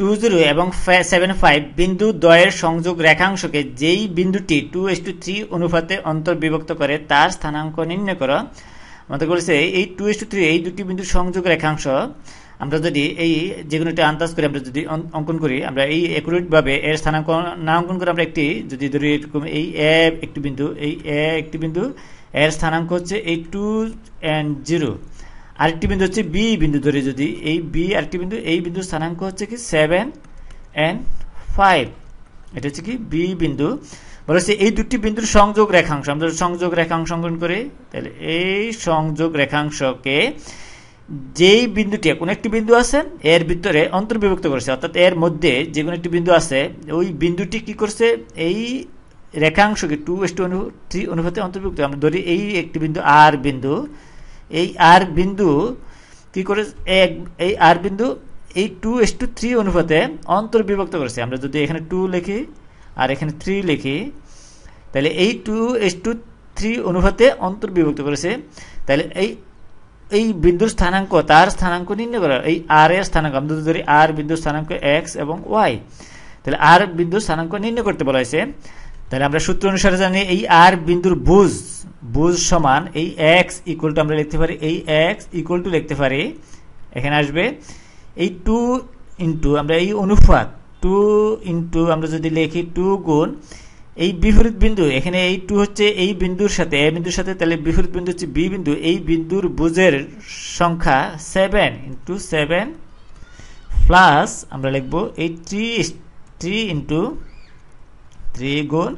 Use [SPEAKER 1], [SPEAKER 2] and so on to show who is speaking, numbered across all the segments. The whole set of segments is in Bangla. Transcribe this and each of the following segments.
[SPEAKER 1] টু জিরো এবং সেভেন ফাইভ বিন্দু দ্বয়ের সংযোগ রেখাংশকে যেই বিন্দুটি টু এস টু থ্রি অনুপাতে অন্তর্বিভক্ত করে তার স্থানাঙ্ক নির্ণয় করো। আমাদের বলেছে এই টু এস টু থ্রি, এই দুটি বিন্দুর সংযোগ রেখাংশ, আমরা যদি এই যে কোনো একটি আন্দাজ করে আমরা যদি অঙ্কন করি, আমরা এই ভাবে এর স্থানাঙ্ক না অঙ্কন করে আমরা একটি, যদি ধরি এরকম এই এ একটি বিন্দু, এই এ একটি বিন্দু, এর স্থানাঙ্ক হচ্ছে এই টু অ্যান্ড জিরো। আরেকটি বিন্দু হচ্ছে বি বিন্দু ধরে যদি এই বি আরেকটি বিন্দু, এই বিন্দুর স্থানাঙ্ক হচ্ছে কি সেভেন অ্যান্ড ফাইভ এটা হচ্ছে কি বি বিন্দু। বলেছে এই দুটি বিন্দুর সংযোগ রেখাংশ। আমরা সংযোগ রেখাংশ অঙ্কন করি, তাহলে এই সংযোগ রেখাংশকে যেই বিন্দুটি, কোনো একটি বিন্দু আছে, এর ভিতরে অন্তর্বিভক্ত করেছে, অর্থাৎ এর মধ্যে যে কোনো একটি বিন্দু আছে, ওই বিন্দুটি কি করছে, এই রেখাংশকে টু এস টু থ্রি অনুপাতে অন্তর্ভুক্ত। আমরা ধরি এই একটি বিন্দু আর বিন্দু। এই আর বিন্দু কি করে এই আর বিন্দু এই টু এস টু থ্রি অনুপাতে অন্তর্বিভক্ত করেছে। আমরা যদি এখানে টু লিখি আর এখানে থ্রি লিখি, তাহলে এই টু এস টু থ্রি অনুপাতে অন্তর্বিভক্ত করেছে। তাহলে এই এই বিন্দুর স্থানাঙ্ক তার স্থানাঙ্ক নির্ণয় করা এই আর এর স্থানাঙ্ক, আমরা যদি ধরি আর বিন্দুর স্থানাঙ্ক এক্স এবং ওয়াই তাহলে আর বিন্দুর স্থানাঙ্ক নির্ণয় করতে বলা হয়েছে। তাহলে আমরা সূত্র অনুসারে জানি এই আর বিন্দুর বুঝ বুঝ সমান এই এক্স ইকুয়াল টু আমরা লিখতে পারি, এই এক্স ইকুয়াল টু লিখতে পারি, এখানে আসবে, এই টু ইন্টু আমরা এই অনুপাত টু ইন্টু আমরা যদি লিখি টু গুণ এই বিপরীত বিন্দু, এখানে এই টু হচ্ছে এই বিন্দুর সাথে এ বিন্দুর সাথে, তাহলে বিপরীত বিন্দু হচ্ছে বি বিন্দু, এই বিন্দুর বুঝের সংখ্যা সেভেন ইন্টু সেভেন প্লাস আমরা লিখব এই থ্রি থ্রি ইন্টু থ্রি গুণ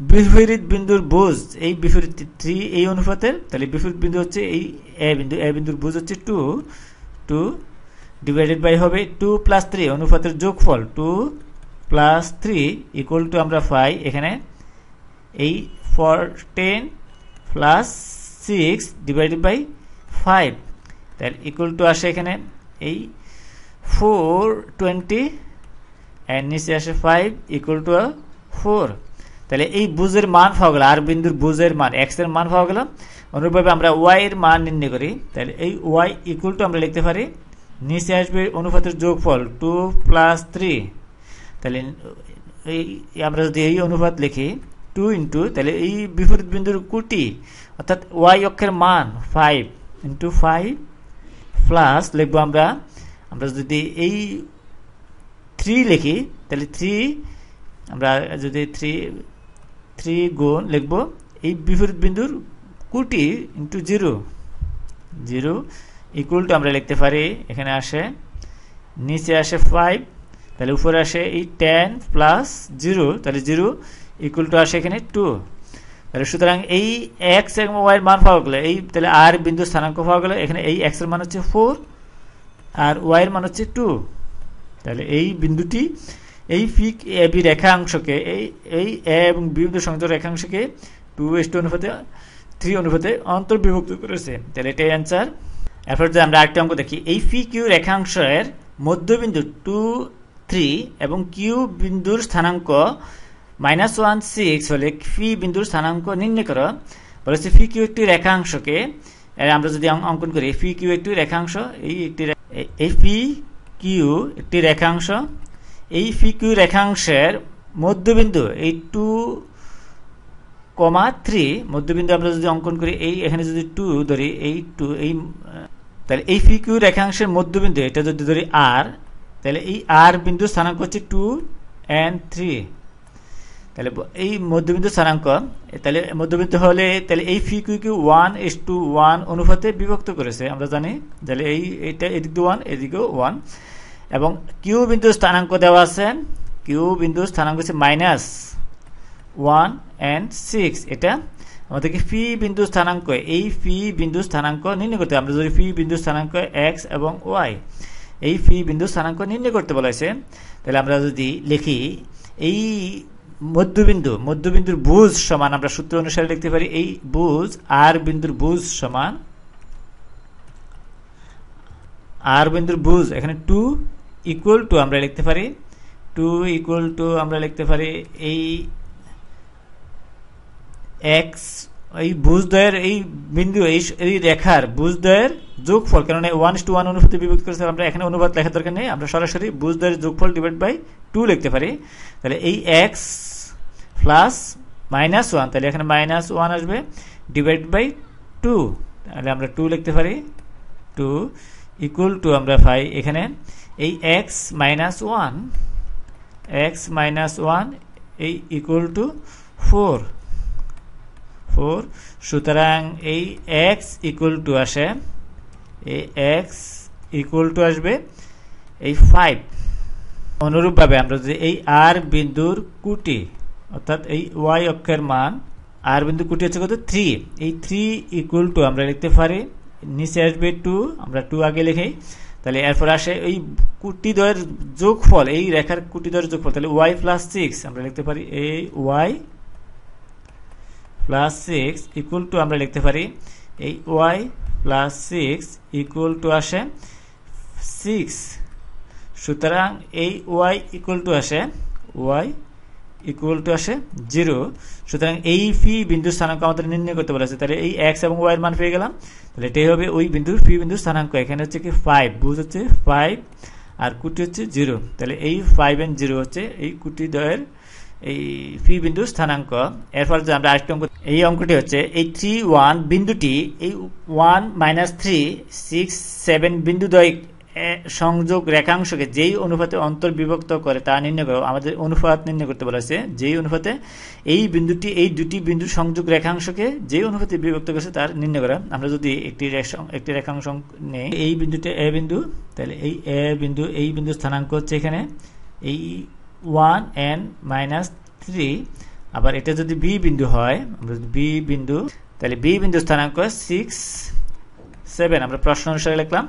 [SPEAKER 1] বিপরীত বিন্দুর বুঝ এই বিপরীত থ্রি এই অনুপাতের তাহলে বিপরীত বিন্দু হচ্ছে এই এ বিন্দু, এ বিন্দুর বুঝ হচ্ছে টু টু ডিভাইডেড বাই হবে টু প্লাস থ্রি অনুপাতের যোগফল two plus three equal to আমরা পাই এখানে এই four ten plus six divided by five তাহলে ইকুয়াল টু আসে এখানে এই ফোর টোয়েন্টি অ্যান্ড নিচে আসে ফাইভ ইকুয়াল টু ফোর তাহলে এই বুঝের মান পাওয়া গেল, আর বিন্দুর বুঝের মান এক্সের মান পাওয়া গেল। অনুরূপভাবে আমরা ওয়াই এর মান নির্ণয় করি। তাহলে এই ওয়াই ইকুয়াল টু আমরা লিখতে পারি, নিচে আসবে অনুপাতের যোগফল টু প্লাস থ্রি তাহলে এই আমরা যদি এই অনুপাত লিখি টু ইন্টু তাহলে এই বিপরীত বিন্দুর কুটি, অর্থাৎ ওয়াই অক্ষের মান ফাইভ ইন্টু ফাইভ প্লাস লিখব আমরা। আমরা যদি এই থ্রি লিখি, তাহলে থ্রি আমরা যদি থ্রি থ্রি গুণ লিখব, এই বিপরীত বিন্দুর কুটি into zero zero equal to আমরা লিখতে পারি, এখানে আসে, নিচে আসে ফাইভ তাহলে উপরে আসে এই টেন প্লাস জিরো তাহলে জিরো ইকুয়াল টু আসে এখানে টু তাহলে সুতরাং এই এক্স এবং ওয়াই মান পাওয়া গেলো, এই তাহলে আর বিন্দু স্থানাঙ্ক পাওয়া গেলো, এখানে এই এক্সের মান হচ্ছে ফোর আর ওয়াইয়ের মান হচ্ছে টু তাহলে এই বিন্দুটি এই ফিক এ বি রেখাংশকে, এই এই এ এবং বি সংযোগ রেখাংশকে টু এস টু অনুপাতে থ্রি অনুপাতে অন্তর্বিভক্ত করেছে। তাহলে এটাই অ্যান্সার এরপর যদি আমরা আরেকটা অঙ্ক দেখি, এই ফি কিউ রেখাংশের মধ্যবিন্দু টু থ্রি এবং কিউ বিন্দুর স্থানাঙ্ক মাইনাস ওয়ান সিক্স হলে ফি বিন্দুর স্থানাঙ্ক নির্ণয় করো। বলেছে ফি কিউ একটি রেখাংশকে আমরা যদি অঙ্কন করি ফি কিউ একটি রেখাংশ, এই একটি এই ফি কিউ একটি রেখাংশ এই ফি কিউ রেখাংশের মধ্যবিন্দু, এই টু কমা থ্রি, মধ্যবিন্দু আমরা যদি অঙ্কন করি, এই এখানে যদি টু ধরি, এই টু, এই, তাহলে এই ফি কিউ রেখাংশের মধ্যবিন্দু, এটা যদি ধরি আর, তাহলে এই আর বিন্দু স্থানাঙ্ক হচ্ছে টু অ্যান্ড থ্রি। তাহলে এই মধ্যবিন্দু স্থানাঙ্ক তাহলে মধ্যবিন্দু হলে, তাহলে এই P one is to one অনুপাতে বিভক্ত করেছে, আমরা জানি। তাহলে এই, এটা এদিকে ওয়ান, এদিকেও ওয়ান। এবং কিউ বিন্দু স্থানাঙ্ক দেওয়া আছে কিউ বিন্দু স্থানাঙ্ক হচ্ছে মাইনাস ওয়ান অ্যান্ড সিক্স এটা আমাদেরকে ফি বিন্দু স্থানাঙ্ক, এই ফি বিন্দু স্থানাঙ্ক নির্ণয় করতে আমরা যদি ফি বিন্দু স্থানাঙ্ক এক্স এবং ওয়াই এই ফি বিন্দু স্থানাঙ্ক নির্ণয় করতে বলা হয়েছে তাহলে আমরা যদি লিখি, এই মধ্যবিন্দু, মধ্যবিন্দুর বুঝ সমান আমরা সূত্র অনুসারে লিখতে পারি, এই বুজ আর বিন্দুর বুজ সমান আর বিন্দুর বুজ, এখানে টু ইকুয়াল টু আমরা লিখতে পারি টু ইকুয়াল টু আমরা লিখতে পারি এই এক্স এই বুজদ্বয়ের এই বিন্দু, এই রেখার বুজদ্বয়ের যোগফল কারণ ওয়ান টু ওয়ান অনুপাতে বিভক্ত করেছে, আমরা এখানে অনুপাত লেখার দরকার নেই, আমরা সরাসরি বুজদ্বয়ের যোগফল ডিভাইড বাই টু লিখতে পারি। তাহলে এই এক্স প্লাস মাইনাস ওয়ান তাহলে এখানে মাইনাস ওয়ান আসবে ডিভাইড বাই টু তাহলে আমরা টু লিখতে পারি টু ইকুয়াল টু আমরা পাই এখানে এই x minus one x minus one এই ইকুয়াল টু ফোর ফোর সুতরাং এই এক্স ইকুয়াল টু আসে, এই এক্স ইকুয়াল টু আসবে এই ফাইভ অনুরূপভাবে আমরা যদি এই আর বিন্দুর কুটি, অর্থাৎ এই ওয়াই অক্ষের মান আর বিন্দু কুটি হচ্ছে কত? থ্রি এই থ্রি ইকুয়াল টু আমরা লিখতে পারি, নিচে আসবে টু আমরা টু আগে লিখি। তাহলে এরপর আসে এই কুটিদ্বয়ের যোগফল, এই রেখার কুটিদ্বয়ের যোগফল, তাহলে ওয়াই প্লাস সিক্স আমরা লিখতে পারি এই y plus six equal to আমরা লিখতে পারি এই y plus six equal to আসে সিক্স সুতরাং এই ওয়াই ইকুয়াল টু আসে ওয়াই ইকুয়াল টু আসে জিরো সুতরাং এই ফি বিন্দু স্থানাঙ্ক আমাদের নির্ণয় করতে বলেছে। তাহলে এই এক্স এবং ওয়াই এর মান পেয়ে গেলাম। তাহলে এটাই হবে ওই বিন্দুর ফি বিন্দু স্থানাঙ্ক। এখানে হচ্ছে কি ফাইভ বুঝ হচ্ছে ফাইভ আর কুটি হচ্ছে জিরো তাহলে এই ফাইভ এন্ড জিরো হচ্ছে এই কুটি দ্বয়ের এই ফি বিন্দু স্থানাঙ্ক। এরপর যে আমরা আরেকটি অঙ্ক এই অঙ্কটি হচ্ছে এই থ্রি ওয়ান বিন্দুটি এই one minus three six seven বিন্দু দ্বয় সংযোগ রেখাংশকে যেই অনুপাতে অন্তর্বিভক্ত করে তা নির্ণয় করো। আমাদের অনুপাত নির্ণয় করতে বলেছে যেই অনুপাতে এই বিন্দুটি, এই দুটি বিন্দু সংযোগ রেখাংশকে যেই অনুপাতে বিভক্ত করেছে তার নির্ণয় করা। আমরা যদি একটি একটি রেখাংশ নেই এই বিন্দুটি এ বিন্দু, তাহলে এই এ বিন্দু, এই বিন্দু স্থানাঙ্ক হচ্ছে এখানে এই ওয়ান এন মাইনাস থ্রি। আবার এটা যদি বি বিন্দু হয়, আমরা যদি বি বিন্দু, তাহলে বি বিন্দু স্থানাঙ্ক সিক্স সেভেন। আমরা প্রশ্ন অনুসারে লিখলাম।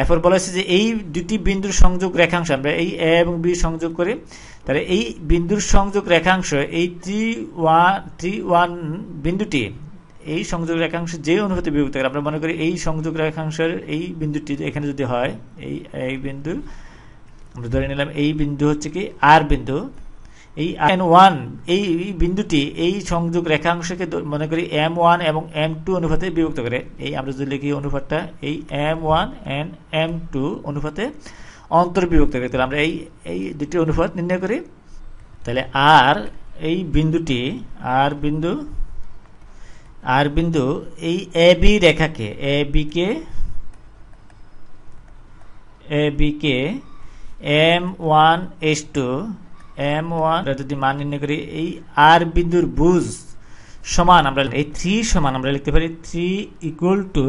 [SPEAKER 1] এরপর বলা হয়েছে যে এই দুটি বিন্দুর সংযোগ রেখাংশ, আমরা এই এ এবং বি সংযোগ করি, তাহলে এই বিন্দুর সংযোগ রেখাংশ, এই থ্রি ওয়ান থ্রি ওয়ান বিন্দুটি, এই সংযোগ রেখাংশ যে অনুভূতি বিভক্ত করে, আমরা মনে করি এই সংযোগ রেখাংশের এই বিন্দুটি এখানে যদি হয়, এই এই বিন্দু আমরা ধরে নিলাম এই বিন্দু হচ্ছে কি আর বিন্দু এই এন ওয়ান, এই বিন্দুটি, এই সংযোগ রেখাংশকে মনে করি এম ওয়ান এবং এম টু অনুপাতে বিভক্ত করে। এই আমরা যদি লিখি অনুপাতটা, এই m one and m two অনুপাতে অন্তর্বিভক্ত করে। তাহলে আমরা এই এই দুটি অনুপাত নির্ণয় করি। তাহলে আর এই বিন্দুটি, আর বিন্দু আর বিন্দু এই এ বি রেখাকে, এ বিকে A bike m one, is to m one যদি মান নির্ণয় করি, এই আর বিন্দুর বুঝ সমান আমরা, এই থ্রি সমান আমরা লিখতে পারি থ্রি ইকুয়াল টু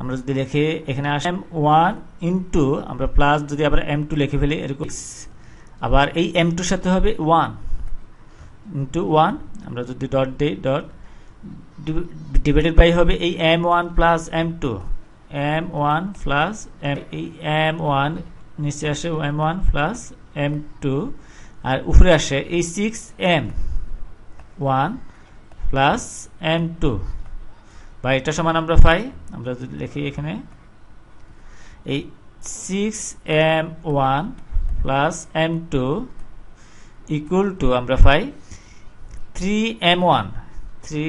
[SPEAKER 1] আমরা যদি লিখে এখানে আসে এম ওয়ান ইন্টু আমরা প্লাস যদি আবার এম টু লিখে ফেলি, এরকম আবার এই এম টুর সাথে হবে ওয়ান ইন্টু ওয়ান আমরা যদি ডট দিই ডট ডিভাইডেড বাই হবে এই m one plus m two m one plus m এই এম ওয়ান নিচে আসে m one plus m two আর উপরে আসে এই six m one plus m two বা এটা সমান আমরা পাই, আমরা যদি লিখি এখানে, এই six m one plus m two equal to আমরা পাই three m one three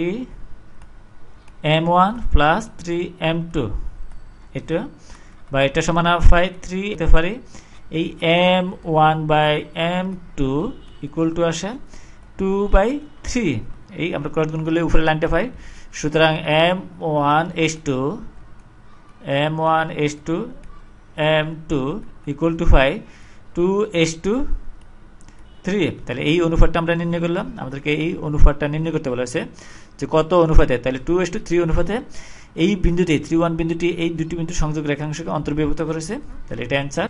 [SPEAKER 1] m one plus three m two এটা, বা এটা সমান আমরা পাই থ্রি হতে পারি এই m one by m two equal to আসে টু বাই থ্রি এই আমরা ক্রস গুণ করলে উপরে লাইনটা পাই। সুতরাং m one is to m one is to m two equal to five two is to three তাহলে এই অনুপাতটা আমরা নির্ণয় করলাম। আমাদেরকে এই অনুপাতটা নির্ণয় করতে বলা হয়েছে যে কত অনুপাতে, তাহলে টু এস টু থ্রি অনুপাতে এই বিন্দুটি থ্রি ওয়ান বিন্দুটি এই দুটি বিন্দু সংযোগ রেখাংশকে অন্তর্বিভক্ত করেছে। তাহলে এটা অ্যান্সার